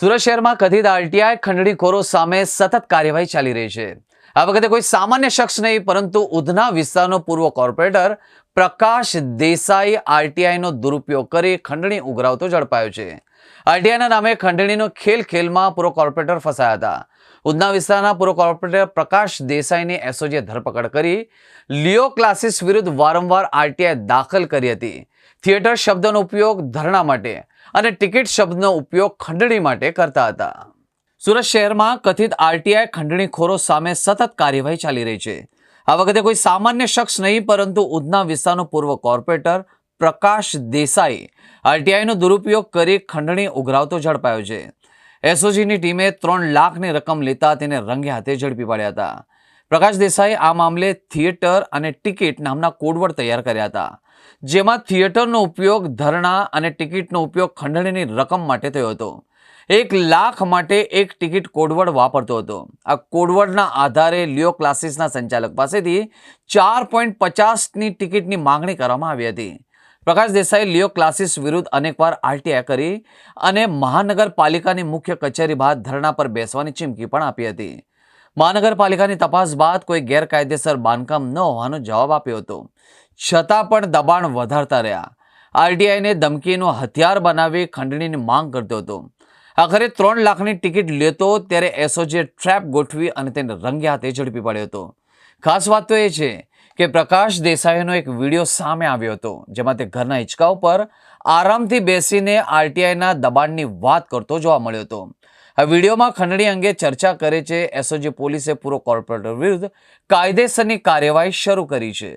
સુરત શહેરમાં કથિત આરટીઆઈ ખંડણીખોરો સામે સતત કાર્યવાહી ચાલી રહી છે. આ વખતે કોઈ સામાન્ય શખ્સ નહીં, પરંતુ ઉધના વિસ્તારનો પૂર્વ કોર્પોરેટર પ્રકાશ દેસાઈ આરટીઆઈનો દુરુપયોગ કરી ખંડણી ઉઘરાવતો ઝડપાયો છે. આરટીઆઈના નામે ખંડણીનો ખેલ ખેલમાં પૂર્વ કોર્પોરેટર ફસાયા હતા. ઉધના વિસ્તારના પૂર્વ કોર્પોરેટર પ્રકાશ દેસાઈની એસઓજીએ ધરપકડ કરી લિયો ક્લાસીસ વિરુદ્ધ વારંવાર આરટીઆઈ દાખલ કરી હતી. થિયેટર શબ્દનો ઉપયોગ ધરણા માટે અને ટિકિટ શબ્દનો ઉપયોગ ખંડણી માટે કરતા હતા. સુરત શહેરમાં કથિત આરટીઆઈ ખંડણીખોરો સામે સતત કાર્યવાહી ચાલી રહી છે. આ વખતે કોઈ સામાન્ય શખ્સ નહીં, પરંતુ ઉધના વિસ્તારનો પૂર્વ કોર્પોરેટર પ્રકાશ દેસાઈ આરટીઆઈનો દુરુપયોગ કરી ખંડણી ઉઘરાવતો ઝડપાયો છે. એસઓજીની ટીમે ત્રણ લાખની રકમ લેતા તેને રંગે હાથે ઝડપી પાડ્યા હતા. પ્રકાશ દેસાઈ આ મામલે થિયેટર અને ટિકિટ નામના કોડવર્ડ તૈયાર કર્યા હતા. જેમાં થિયેટરનો ઉપયોગ ધરણા અને ટિકિટનો ઉપયોગ ખંડણીની રકમ માટે થયો હતો. એક લાખ માટે એક ટિકિટ કોડવર્ડ વાપરતો હતો. આ કોડવર્ડના આધારે લિયો ક્લાસીસના સંચાલક પાસેથી ચાર પોઈન્ટ પચાસની ટિકિટની માંગણી કરવામાં આવી હતી. પ્રકાશ દેસાઈ લિયો ક્લાસીસ વિરુદ્ધ અનેકવાર આરટીઆઈ કરી અને મહાનગરપાલિકાની મુખ્ય કચેરી બહાર ધરણા પર બેસવાની ચીમકી પણ આપી હતી. મહાનગરપાલિકાની તપાસ બાદ કોઈ ગેરકાયદેસર બાંધકામ ન હોવાનો જવાબ આપ્યો હતો. છતાં પણ દબાણ વધારતા રહ્યા. આરટીઆઈને ધમકીનો હથિયાર બનાવી ખંડણીની માંગ કરતો હતો. આખરે ત્રણ લાખની ટિકિટ લેતો ત્યારે એસઓજીએ ટ્રેપ ગોઠવી અને તેને રંગે હાથે ઝડપી પડ્યો હતો. ખાસ વાત તો એ છે કે પ્રકાશ દેસાઈનો એક વીડિયો સામે આવ્યો હતો, જેમાં તે ઘરના હિંચકા ઉપર આરામથી બેસીને આરટીઆઈના દબાણની વાત કરતો જોવા મળ્યો હતો. આ વિડીયોમાં ખંડણી અંગે ચર્ચા કરે છે, એસઓજી પોલીસે પૂરો કોર્પોરેટર વિરુદ્ધ કાયદેસરની કાર્યવાહી શરૂ કરી છે.